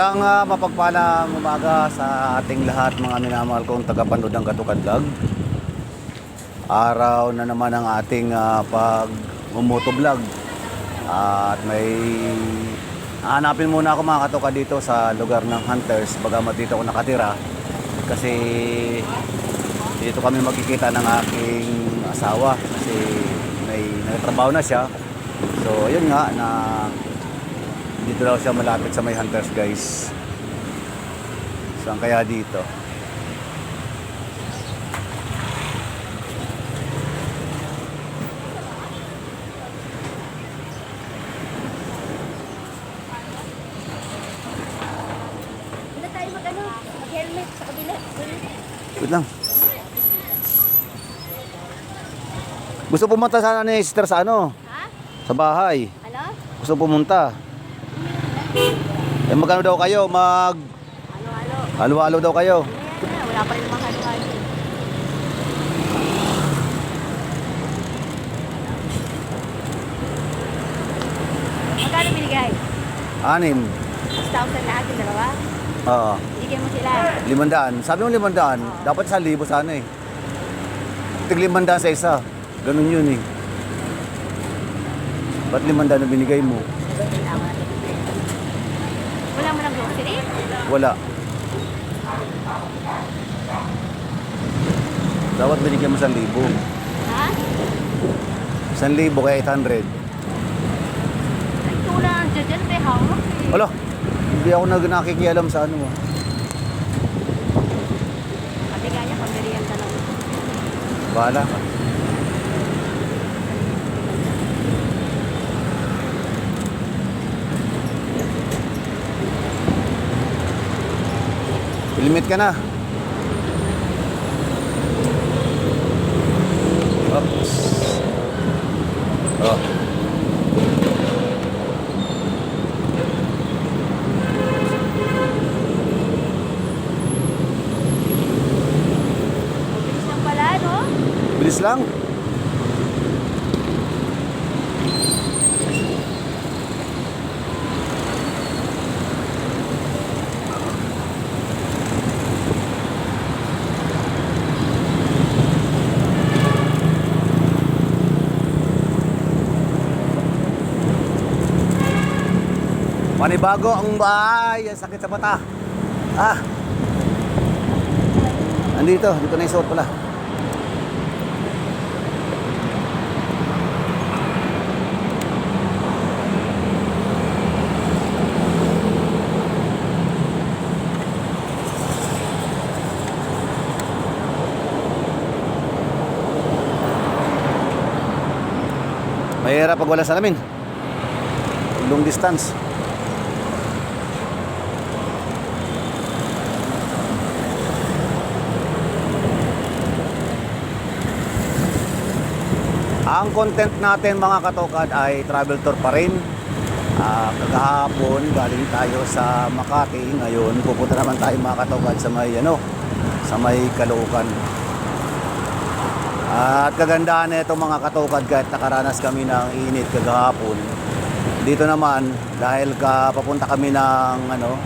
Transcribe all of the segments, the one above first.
Isang uh, mapagpalang umaga sa ating lahat mga minamahal kong tagapanood ng Katukan Vlog. Araw na naman ang ating uh, pag vlog. at may hanapin muna ako mga katuka dito sa lugar ng Hunters bagamat dito ako nakatira kasi dito kami magkikita ng aking asawa kasi may nagtrabaho na siya. So ayun nga na dito daw siya malapit sa may hunters guys. Saan kaya dito? Ano. Wait lang. Gusto pumunta sana ni sister sa ano? Ha? Sa bahay. Ano? Gusto pumunta. Eh magkano daw kayo? Mag Halo-halo. halo-halo daw kayo. Na, wala pa rin mga halo-halo. Magkano binigay? Anim. 6,000 lahat yung dalawa? Oo. Bigyan mo sila. Limandaan. Sabi mo limandaan. Dapat sa libo sana eh. Tig limandaan sa isa. Ganun yun eh. Ba't limandaan na binigay mo? Wala mo na Wala mo ng grocery? Wala. Dapat binigyan mo sa libo. Ha? San libo kaya 800. Ay, tula ang dyan may hawak eh. Wala. Hindi ako nag nakikialam sa ano. ah. Pati kanya, pamirihan ka lang. Bahala ka. Limit ka na. Oops. Oh. Mabilis lang pala, no? Bilis lang. Panibago ang bahay. Ang sakit sa mata. Ah. Andito. Dito na isuot pala. Mahirap pag wala salamin. Long distance. Ang content natin mga katokad ay travel tour pa rin. Ah, kagahapon galing tayo sa Makati. Ngayon pupunta naman tayo mga katokad sa may ano, sa may Caloocan. At kagandahan na itong mga katokad kahit nakaranas kami ng init kagahapon. Dito naman dahil ka papunta kami ng ano,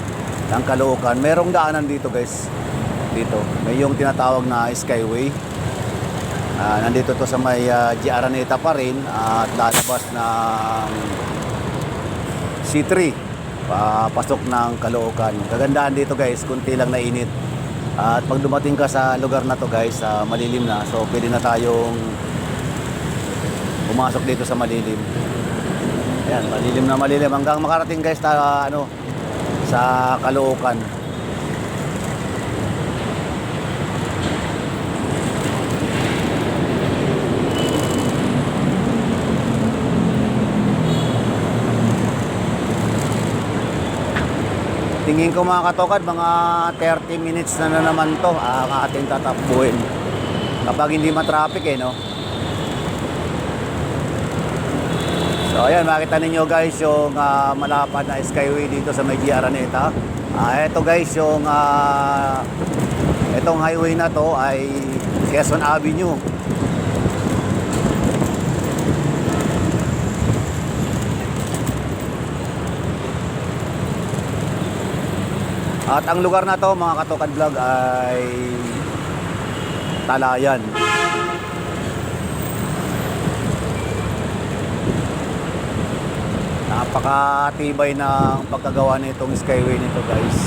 ng Caloocan, merong daanan dito guys. Dito, may yung tinatawag na Skyway. Ah, nandito to sa may uh, G. Araneta pa rin at lalabas ng C3 papasok ng Caloocan. Kagandahan dito guys, kunti lang na init. At pag dumating ka sa lugar na to guys, sa malilim na, so pwede na tayong pumasok dito sa malilim. Ayan, malilim na malilim hanggang makarating guys sa ano sa Caloocan. Tingin ko mga katokad, mga 30 minutes na na naman to ang ating tatakbuhin. Kapag hindi matraffic eh, no? So ayan, makita ninyo guys yung ah, malapad na skyway dito sa may Gia Araneta. Ah, ito guys yung ah, itong highway na to ay Quezon Avenue. At ang lugar na to mga Katokan Vlog ay Talayan. Napakatibay ng pagkagawa nitong skyway nito guys.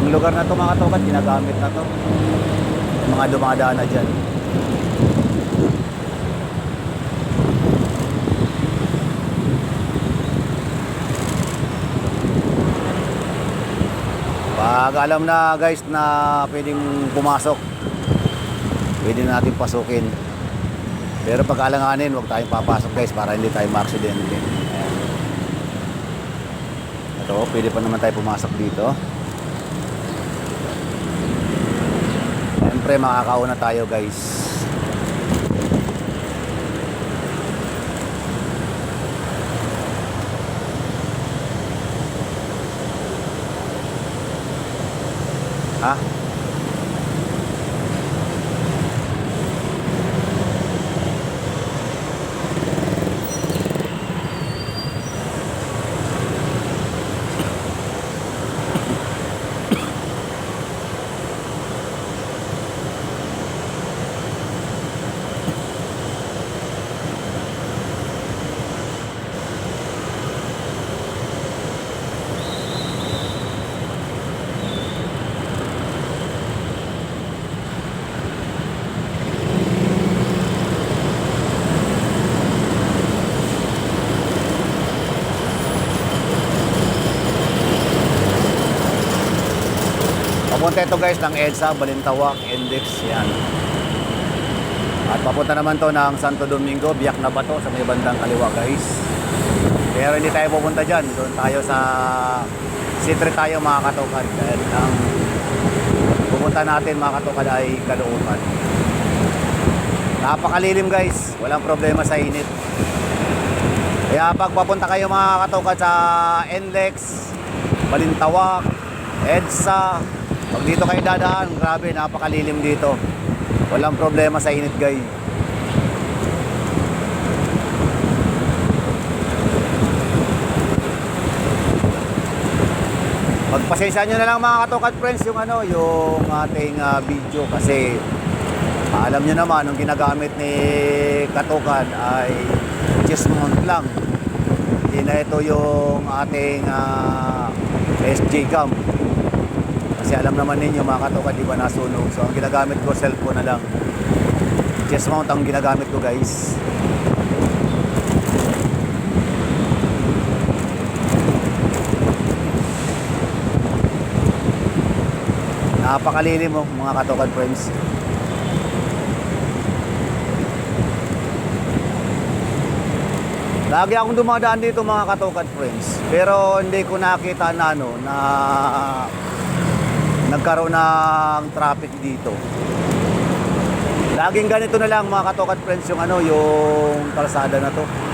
Ang lugar na to mga Katokan, ginagamit na to. Mga dumadaan na dyan. Pag alam na guys na pwedeng pumasok, pwede na natin pasukin. Pero pag alanganin, huwag tayong papasok guys para hindi tayo ma-accidente. Ito, pwede pa naman tayo pumasok dito. Siyempre, makakauna tayo guys. Ha? Papunta ito guys ng EDSA, Balintawak, Index, yan. At papunta naman to ng Santo Domingo, biyak na ba to sa may bandang kaliwa guys. Pero hindi tayo pupunta dyan, doon tayo sa C3 tayo mga katukan. Dahil ang pupunta natin mga katukan ay Caloocan. Napakalilim guys, walang problema sa init. Kaya pag papunta kayo mga katukan sa NLEX, Balintawak, EDSA, pag dito kayo dadaan, grabe, napakalilim dito. Walang problema sa init, guys. Pagpasensya nyo na lang mga katokat friends yung ano, yung ating ah, video kasi alam nyo naman, ang ginagamit ni Katukan ay chest lang. Hindi na ito yung ating ah, SJ cam. Kasi alam naman ninyo mga katokan, di ba nasunog. So ang ginagamit ko, cellphone na lang. Chest mount ang ginagamit ko guys. Napakalilim mo mga katokan friends. Lagi akong dumadaan dito mga katokan friends. Pero hindi ko nakita na ano na nagkaroon ng traffic dito. Laging ganito na lang mga katokan friends yung ano yung kalsada na to.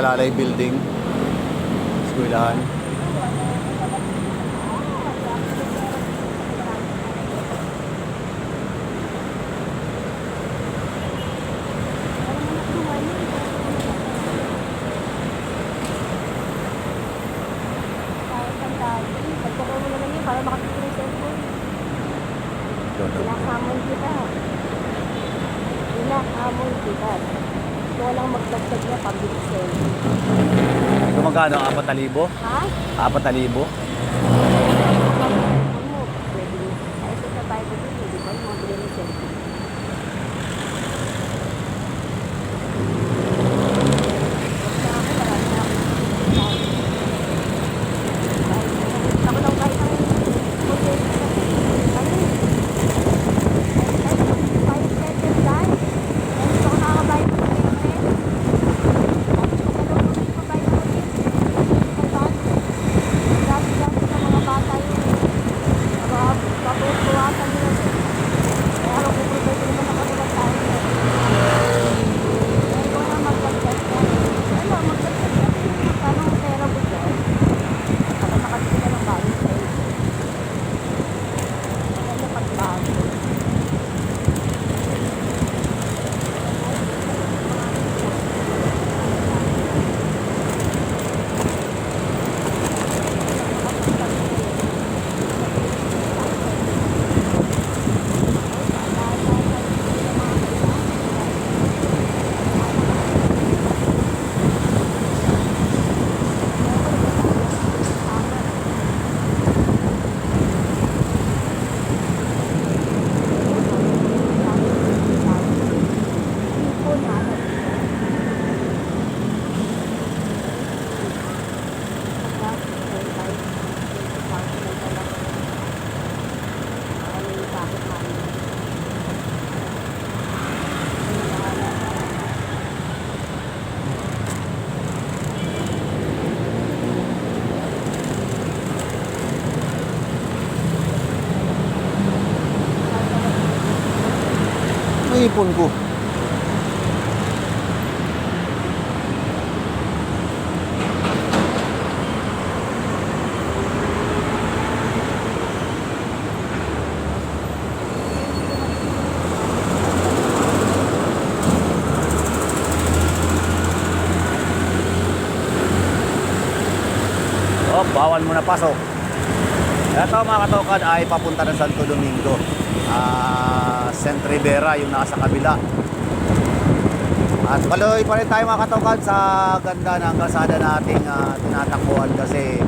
Nagkalalay building. Eskwelahan. para makapit yung cellphone. Pinakamon kita. Pinakamon kita. Ito lang magdagdag na pabili cellphone. Ito magkano? 4,000? Ha? 4,000? Ano? Pwede mo. Ay, ito sa Bible din, hindi ba? Yung mga bili ng cellphone. Basta ako, marami na ako. Ako lang kahit ang hotel sa ano eh. Kahit five pesos lang. Kaya gusto ko nakakabayad ng hotel. Tapos pagkalulungin ko bayad ng hotel. Kahit Dati-dati sa mga bata yun. Mga papupuwasan nila. Kaya ako puprovide naman ako ng tayo. Kaya ko na magdagdag na. Ano, magdagdag na. Paano ang pera mo dyan? Ako nakatili ka ng bago sa iyo. Maganda pagbago. May ipon ko. Oh, bawal mo na pasok. Ito mga katokad ay papunta ng Santo Domingo. Ah, Saint Rivera yung nasa kabila. At paloy pa rin tayo mga katokad sa ganda ng kalsada nating ah, tinatakbuhan kasi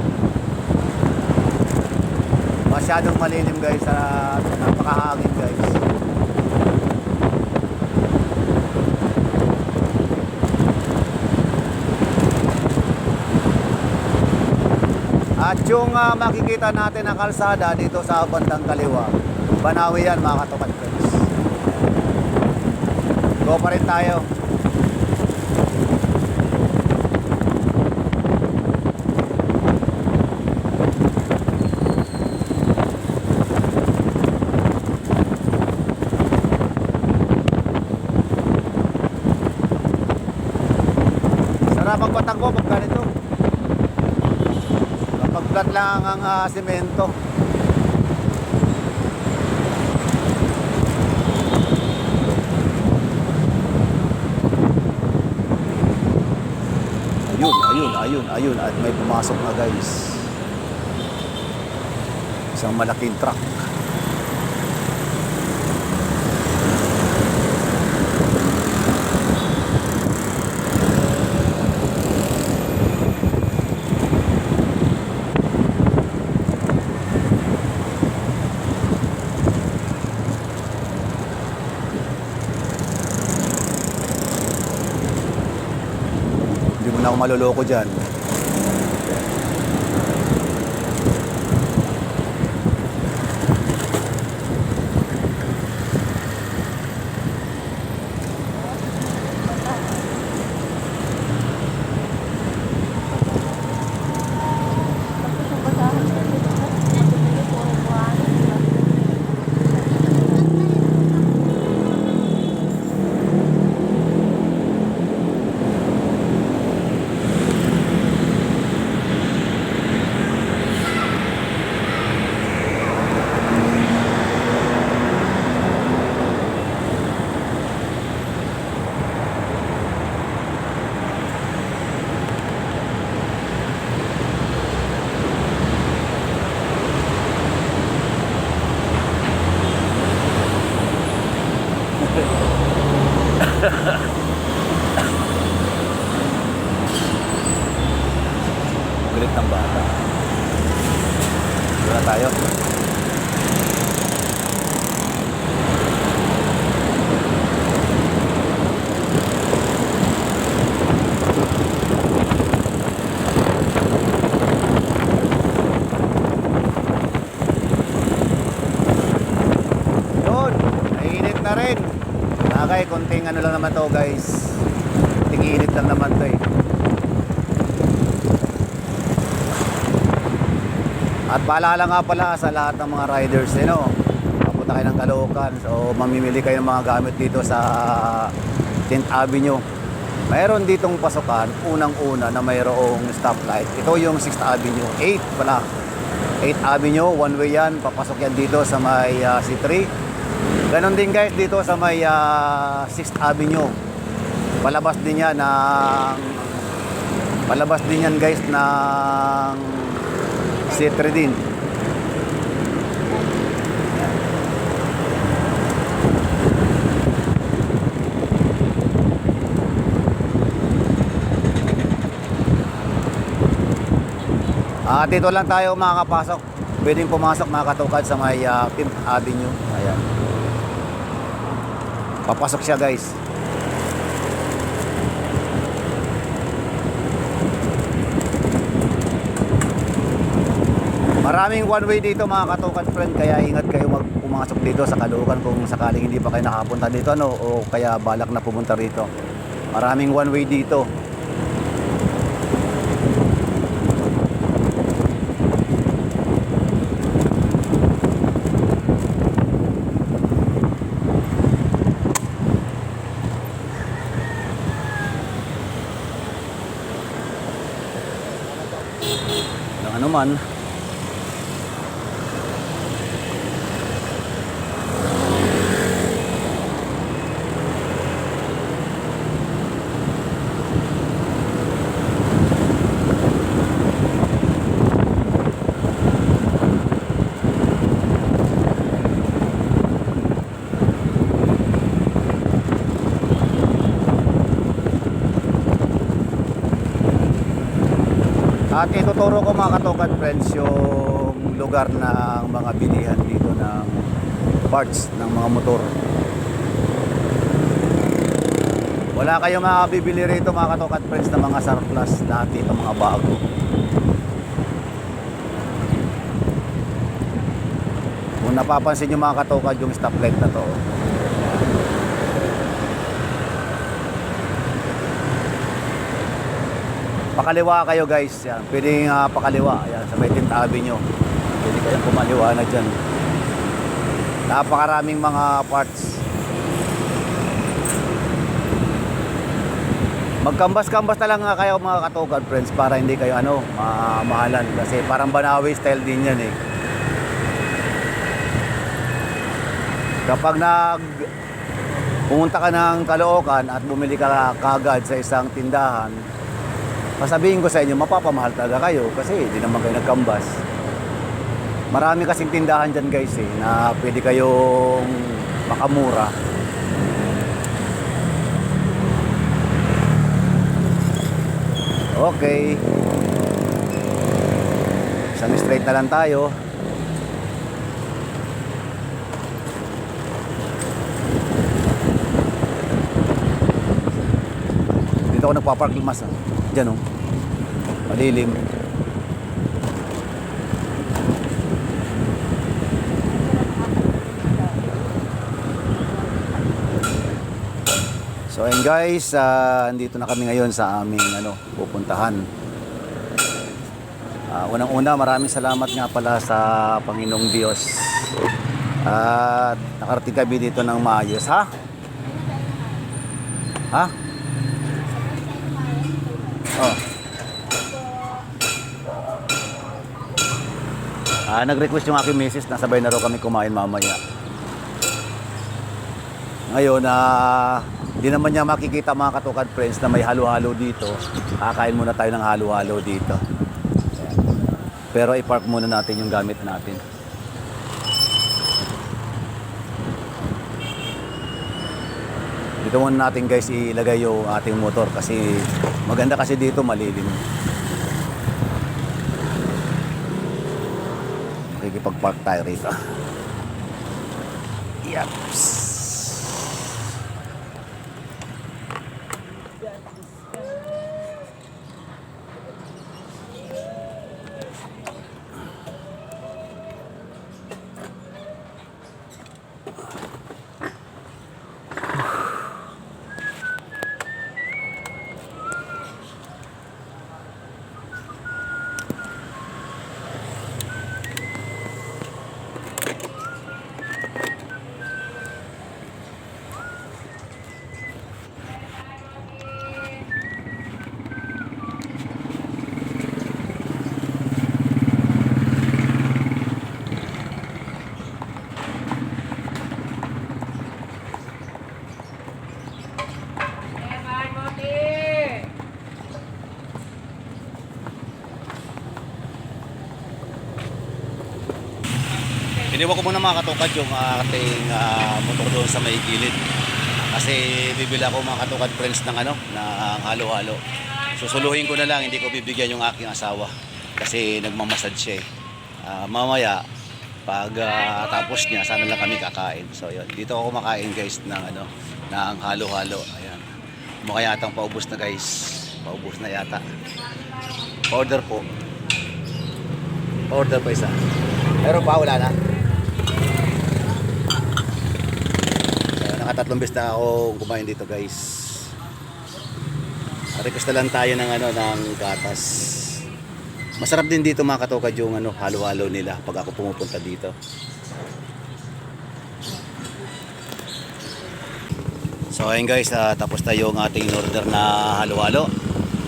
masyadong malilim guys sa napakahangin guys. At yung ah, makikita natin na kalsada dito sa bandang kaliwa, Banawi yan mga katukat friends. Go pa rin tayo. Sarap ang patakbo pag ganito. Kapag flat lang ang ah, semento. Ayun, ayun, ayun, ayun. At may pumasok na guys. Isang malaking truck. Maloloko dyan. Tapos yung basahan ko dito, matutuloy ko ang buhanan. Kulit ng bata. Doon na tayo. Yun, mainit na rin. Bagay, konting ano lang naman to guys. Konting init lang naman to eh. At paalala nga pala sa lahat ng mga riders, eh, no? Papunta kayo ng Caloocan. So, mamimili kayo ng mga gamit dito sa 10th Avenue. Mayroon ditong pasukan, unang-una na mayroong stoplight. Ito yung 6th Avenue. 8 pala. 8th Avenue, one way yan. Papasok yan dito sa may ah, C3. Ganon din guys dito sa may ah, 6th Avenue. Palabas din yan ng palabas din yan guys ng C3 din. Ah, dito lang tayo makakapasok. Pwedeng pumasok mga katukad sa may ah, 5th Avenue. Ayan. Papasok siya guys. Maraming one way dito mga katukan friend kaya ingat kayo mag pumasok dito sa Caloocan kung sakaling hindi pa kayo nakapunta dito ano o kaya balak na pumunta rito. Maraming one way dito. Walang At ituturo ko mga katokan friends yung lugar ng mga bilihan dito ng parts ng mga motor. Wala kayong makabibili rito mga katokan friends ng mga surplus lahat dito mga bago. Kung napapansin nyo mga katokan yung stoplight na to. Pakaliwa kayo guys. Yan. Pwedeng ah, pakaliwa. Yan, sa may 10th Avenue. Pwede kayong kumaliwa na dyan. Napakaraming mga parts. Magkambas-kambas na lang nga kayo mga katokan friends para hindi kayo ano, mamahalan. Kasi parang Banawi style din yan eh. Kapag nag pumunta ka ng Caloocan at bumili ka kagad sa isang tindahan, Masabihin ko sa inyo, mapapamahal talaga kayo kasi hindi naman kayo nagkambas. Marami kasing tindahan dyan guys eh, na pwede kayong makamura. Okay. Isang straight na lang tayo. Dito ako nagpapark mas. Diyan oh. Malilim. So ayun guys, ah, andito na kami ngayon sa aming ano, pupuntahan. Ah, unang-una, maraming salamat nga pala sa Panginoong Diyos. At nakarating kami dito ng maayos, ha? Ha? Oh. Ah, nag-request yung aking misis na sabay na raw kami kumain mamaya. Ngayon, ah, di naman niya makikita mga katukad friends na may halo-halo dito. Kakain muna tayo ng halo-halo dito. Pero i-park muna natin yung gamit natin. Ito muna natin guys ilagay yung ating motor kasi maganda kasi dito malilim. Makikipag-park tayo rito. Yaps. Iniwan ko muna mga katukad yung ating ah, motor doon sa may gilid. Kasi bibili ako mga katukad friends ng ano, ng halo-halo. Susuluhin ko na lang, hindi ko bibigyan yung aking asawa. Kasi nagmamasad siya eh. Ah, mamaya, pag ah, tapos niya, sana lang kami kakain. So yun, dito ako kumakain guys ng ano, ng halo-halo. Ayan. Mukha yatang paubos na guys. Paubos na yata. Order po. Order pa isa. Meron pa, wala na. So, nakatatlong beses na ako kumain dito guys. Request na lang tayo ng ano ng gatas. Masarap din dito mga katokad yung ano halo-halo nila pag ako pumupunta dito. So ayun guys, ah, tapos tayo yung ating order na halo-halo.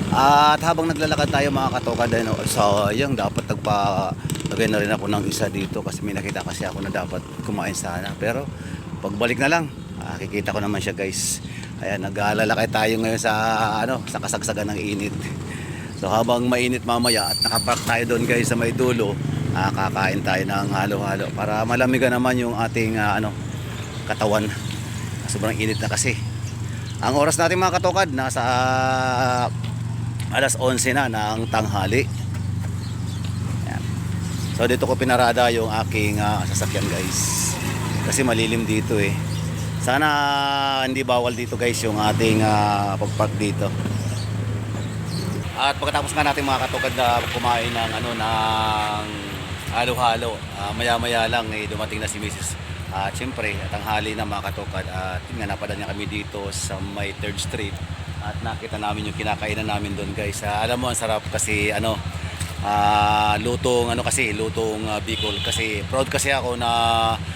At habang naglalakad tayo mga katokad, ano, sayang dapat nagpa lagay na rin ako ng isa dito kasi may nakita kasi ako na dapat kumain sana. Pero pagbalik na lang, ah, kikita ko naman siya guys. Ayan, nag-aalalakay tayo ngayon sa ano, sa kasagsagan ng init. So habang mainit mamaya at nakapark tayo doon guys sa may dulo, ah, kakain tayo ng halo-halo para malamigan naman yung ating ah, ano, katawan. Sobrang init na kasi. Ang oras natin mga katokad, nasa ah, alas 11 na ng tanghali. Ayan. So dito ko pinarada yung aking ah, sasakyan guys. Kasi malilim dito eh. Sana hindi bawal dito guys yung ating ah, pagpark dito. At pagkatapos nga natin mga katokad na kumain ng ano ng halo-halo, ah, maya-maya lang eh, dumating na si Mrs. At syempre, tanghali na mga katokad at yun nga napadaan niya kami dito sa may 3rd Street at nakita namin yung kinakainan namin doon guys. Ah, alam mo ang sarap kasi ano ah, lutong ano kasi lutong ah, Bicol kasi proud kasi ako na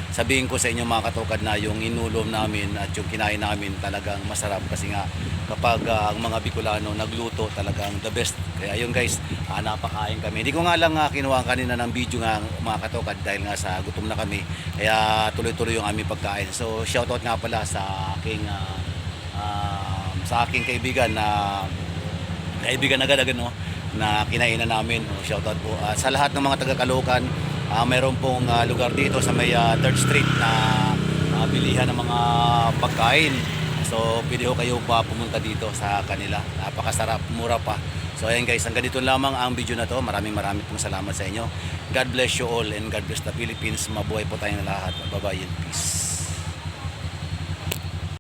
sabihin ko sa inyo mga katokad na yung inulom namin at yung kinain namin talagang masarap kasi nga kapag ah, ang mga Bicolano nagluto talagang the best. Kaya yun guys, ah, napakain kami. Hindi ko nga lang ah, kinuha kanina ng video nga mga katokad dahil nga sa gutom na kami. Kaya tuloy-tuloy yung aming pagkain. So shoutout nga pala sa aking ah, ah, sa aking kaibigan na kaibigan agad-agad no na kinainan namin. Shoutout po. At sa lahat ng mga taga-Caloocan, ah, meron pong ah, lugar dito sa may ah, 3rd Street na ah, bilihan ng mga pagkain. So, pwede ho kayo pa pumunta dito sa kanila. Napakasarap, mura pa. So, ayan guys, hanggang dito lamang ang video na to. Maraming maraming pong salamat sa inyo. God bless you all and God bless the Philippines. Mabuhay po tayong lahat. Bye-bye and peace.